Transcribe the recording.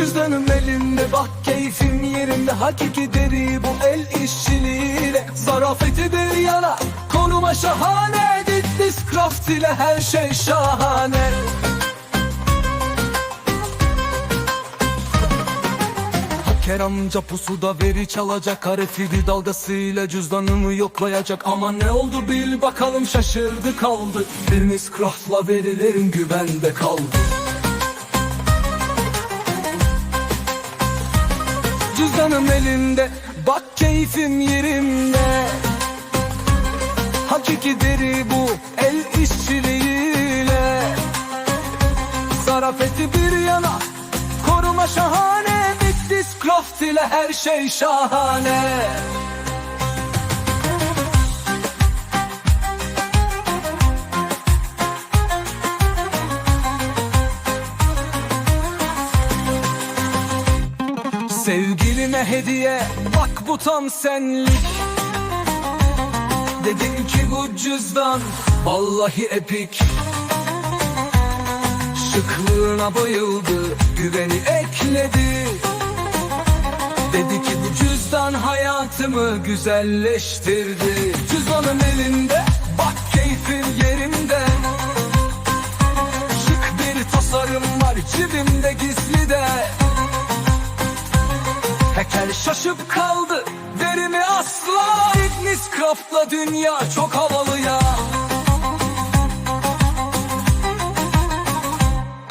Cüzdanım elimde bak keyfim yerinde. Hakiki deri bu el işçiliğiyle. Zarafeti bir yana konuma şahane. Ditlis craft ile her şey şahane. Haker amca pusuda veri çalacak. Harefidi dalgasıyla cüzdanımı yoklayacak. Ama ne oldu bil bakalım şaşırdı kaldı. Biriniz craftla verilerin güvende kaldı Cüzdanım elimde Bak keyfim yerimde. Hakiki deri bu El işçiliğiyle. Zarafeti bir yana Koruma şahane Bitlis craft ile her şey şahane Sevgiline hediye Bak bu tam senlik. Dedim ki bu cüzdan Vallahi epik. Şıklığına bayıldı Güveni ekledi. Dedi ki bu cüzdan hayatımı güzelleştirdi. Cüzdanım elinde Hekel şaşıp kaldı Derimi asla. Ignis Craft'la dünya çok havalı ya